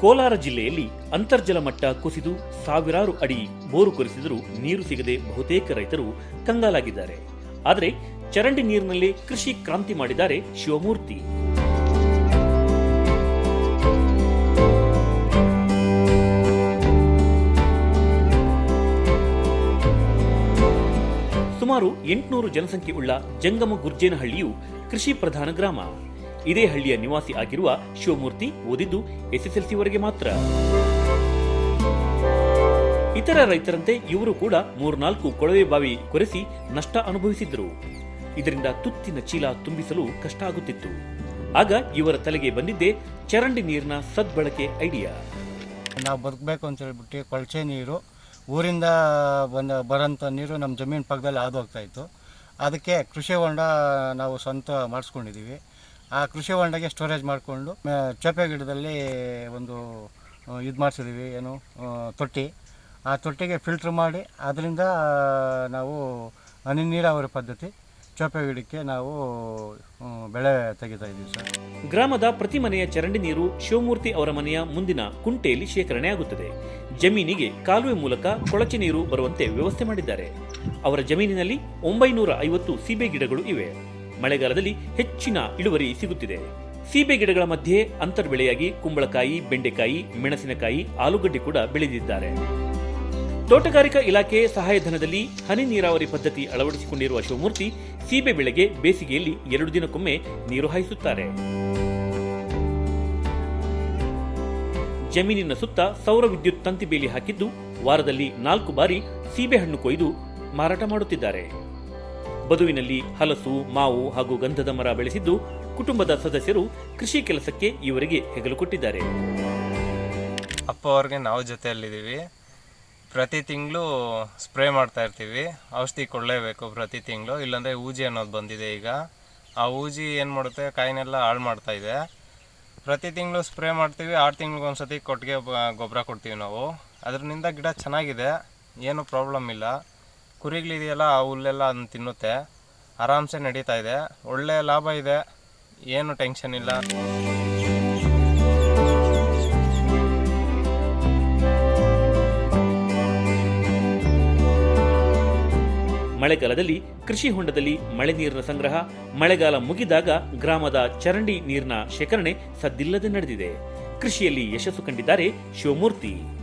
ಕೋಲಾರ ಜಿಲ್ಲೆಯಲ್ಲಿ ಅಂತರ್ಜಲ ಮಟ್ಟ ಕುಸಿದು ಸಾವಿರಾರು ಅಡಿ ಬೋರು ಕೊರೆಸಿದರೂ ನೀರು ಸಿಗದೆ ಬಹುತೇಕ ರೈತರು ಕಂಗಾಲಾಗಿದ್ದಾರೆ. ಆದರೆ ಚರಂಡಿ ನೀರಿನಲ್ಲಿ ಕೃಷಿ ಕ್ರಾಂತಿ ಮಾಡಿದ್ದಾರೆ ಶಿವಮೂರ್ತಿ. ಸುಮಾರು ಎಂಟುನೂರು ಜನಸಂಖ್ಯೆ ಉಳ್ಳ ಜಂಗಮ ಗುರ್ಜೇನಹಳ್ಳಿಯು ಕೃಷಿ ಪ್ರಧಾನ ಗ್ರಾಮ. ಇದೇ ಹಳ್ಳಿಯ ನಿವಾಸಿ ಆಗಿರುವ ಶಿವಮೂರ್ತಿ ಓದಿದ್ದು ಎಸ್ಎಸ್ಎಲ್ಸಿವರೆಗೆ ಮಾತ್ರ. ಇತರ ರೈತರಂತೆ ಇವರು ಕೂಡ ಮೂರ್ನಾಲ್ಕು ಕೊಳವೆ ಬಾವಿ ಕೊರೆಸಿ ನಷ್ಟ ಅನುಭವಿಸಿದ್ದರು ಇದರಿಂದ ತುತ್ತಿನ ಚೀಲ ತುಂಬಿಸಲು ಕಷ್ಟ ಆಗುತ್ತಿತ್ತು. ಆಗ ಇವರ ತಲೆಗೆ ಬಂದಿದ್ದೇ ಚರಂಡಿ ನೀರಿನ ಸದ್ಬಳಕೆ ಐಡಿಯಾ. ನಾವು ಬದುಕಬೇಕು ಅಂತ ಹೇಳ್ಬಿಟ್ಟು ಕೊಳಚೆ ನೀರು, ಊರಿಂದ ಬಂದ, ಬರೋಂಥ ನೀರು ನಮ್ಮ ಜಮೀನು ಪಕ್ಕದಲ್ಲಿ ಹಾದು ಹೋಗ್ತಾ ಇತ್ತು. ಅದಕ್ಕೆ ಕೃಷಿ ಹೊಂಡ ನಾವು ಸ್ವಂತ ಮಾಡಿಸ್ಕೊಂಡಿದ್ದೀವಿ. ಆ ಕೃಷಿ ಹೊಂಡಗೆ ಸ್ಟೋರೇಜ್ ಮಾಡಿಕೊಂಡು ಚೇಪೆ ಗಿಡದಲ್ಲಿ ಒಂದು ಇದು ಮಾಡಿಸಿದ್ದೀವಿ ಏನು ತೊಟ್ಟಿ. ಆ ತೊಟ್ಟಿಗೆ ಫಿಲ್ಟ್ರ್ ಮಾಡಿ, ಅದರಿಂದ ನಾವು ಹನಿ ನೀರಾವರಿ ಪದ್ಧತಿ ಚೋಪೆ ಗಿಡಕ್ಕೆ ನಾವು ಬೆಳೆ ತೆಗಿತಾ ಇದ್ದೀವಿ ಸರ್. ಗ್ರಾಮದ ಪ್ರತಿ ಮನೆಯ ಚರಂಡಿ ನೀರು ಶಿವಮೂರ್ತಿ ಅವರ ಮನೆಯ ಮುಂದಿನ ಕುಂಟೆಯಲ್ಲಿ ಶೇಖರಣೆ ಆಗುತ್ತದೆ. ಜಮೀನಿಗೆ ಕಾಲುವೆ ಮೂಲಕ ಕೊಳಚೆ ನೀರು ಬರುವಂತೆ ವ್ಯವಸ್ಥೆ ಮಾಡಿದ್ದಾರೆ. ಅವರ ಜಮೀನಿನಲ್ಲಿ ಒಂಬೈನೂರ ಐವತ್ತು ಸೀಬೆ ಗಿಡಗಳು ಇವೆ. ಮಳೆಗಾಲದಲ್ಲಿ ಹೆಚ್ಚಿನ ಇಳುವರಿ ಸಿಗುತ್ತಿದೆ. ಸೀಬೆ ಗಿಡಗಳ ಮಧ್ಯೆ ಅಂತರ್ ಬೆಳೆಯಾಗಿ ಕುಂಬಳಕಾಯಿ, ಬೆಂಡೆಕಾಯಿ, ಮೆಣಸಿನಕಾಯಿ, ಆಲೂಗಡ್ಡೆ ಕೂಡ ಬೆಳೆದಿದ್ದಾರೆ. ತೋಟಗಾರಿಕಾ ಇಲಾಖೆ ಸಹಾಯಧನದಲ್ಲಿ ಹನಿ ನೀರಾವರಿ ಪದ್ಧತಿ ಅಳವಡಿಸಿಕೊಂಡಿರುವ ಶಿವಮೂರ್ತಿ ಸೀಬೆ ಬೆಳೆಗೆ ಬೇಸಿಗೆಯಲ್ಲಿ ಎರಡು ದಿನಕ್ಕೊಮ್ಮೆ ನೀರು ಹಾಯಿಸುತ್ತಾರೆ. ಜಮೀನಿನ ಸುತ್ತ ಸೌರ ವಿದ್ಯುತ್ ತಂತಿ ಬೇಲಿ ಹಾಕಿದ್ದು ವಾರದಲ್ಲಿ ನಾಲ್ಕು ಬಾರಿ ಸೀಬೆಹಣ್ಣು ಕೊಯ್ದು ಮಾರಾಟ ಮಾಡುತ್ತಿದ್ದಾರೆ. ಬದುವಿನಲ್ಲಿ ಹಲಸು, ಮಾವು ಹಾಗೂ ಗಂಧದ ಮರ ಬೆಳೆಸಿದ್ದು ಕುಟುಂಬದ ಸದಸ್ಯರು ಕೃಷಿ ಕೆಲಸಕ್ಕೆ ಇವರಿಗೆ ಹೆಗಲು ಕೊಟ್ಟಿದ್ದಾರೆ. ಅಪ್ಪ ಅವ್ರಿಗೆ ನಾವು ಜೊತೆಯಲ್ಲಿದ್ದೀವಿ. ಪ್ರತಿ ತಿಂಗಳು ಸ್ಪ್ರೇ ಮಾಡ್ತಾ ಇರ್ತೀವಿ. ಔಷಧಿ ಕೊಡಲೇಬೇಕು ಪ್ರತಿ ತಿಂಗಳು. ಇಲ್ಲಾಂದರೆ ಊಜಿ ಅನ್ನೋದು ಬಂದಿದೆ ಈಗ. ಆ ಊಜಿ ಏನು ಮಾಡುತ್ತೆ? ಕಾಯಿನೆಲ್ಲ ಹಾಳು ಮಾಡ್ತಾ ಇದೆ. ಪ್ರತಿ ತಿಂಗಳು ಸ್ಪ್ರೇ ಮಾಡ್ತೀವಿ. ಆರು ತಿಂಗ್ಳಿಗೊಂದ್ಸತಿ ಕೊಟ್ಟಿಗೆ ಗೊಬ್ಬರ ಕೊಡ್ತೀವಿ ನಾವು. ಅದರಿಂದ ಗಿಡ ಚೆನ್ನಾಗಿದೆ. ಏನು ಪ್ರಾಬ್ಲಮ್ ಇಲ್ಲ. ಕುರಿಗಳಿದೆಯಲ್ಲ ಆ ಹುಲ್ಲೆಲ್ಲ ಅದನ್ನು ತಿನ್ನುತ್ತೆ. ಆರಾಮ್ಸೆ ನಡೀತಾ ಇದೆ. ಒಳ್ಳೆ ಲಾಭ ಇದೆ. ಏನು ಟೆನ್ಷನ್ ಇಲ್ಲ. ಮಳೆಗಾಲದಲ್ಲಿ ಕೃಷಿ ಹೊಂಡದಲ್ಲಿ ಮಳೆ ನೀರಿನ ಸಂಗ್ರಹ, ಮಳೆಗಾಲ ಮುಗಿದಾಗ ಗ್ರಾಮದ ಚರಂಡಿ ನೀರಿನ ಶೇಖರಣೆ ಸದ್ದಿಲ್ಲದೆ ನಡೆದಿದೆ. ಕೃಷಿಯಲ್ಲಿ ಯಶಸ್ಸು ಕಂಡಿದ್ದಾರೆ ಶಿವಮೂರ್ತಿ.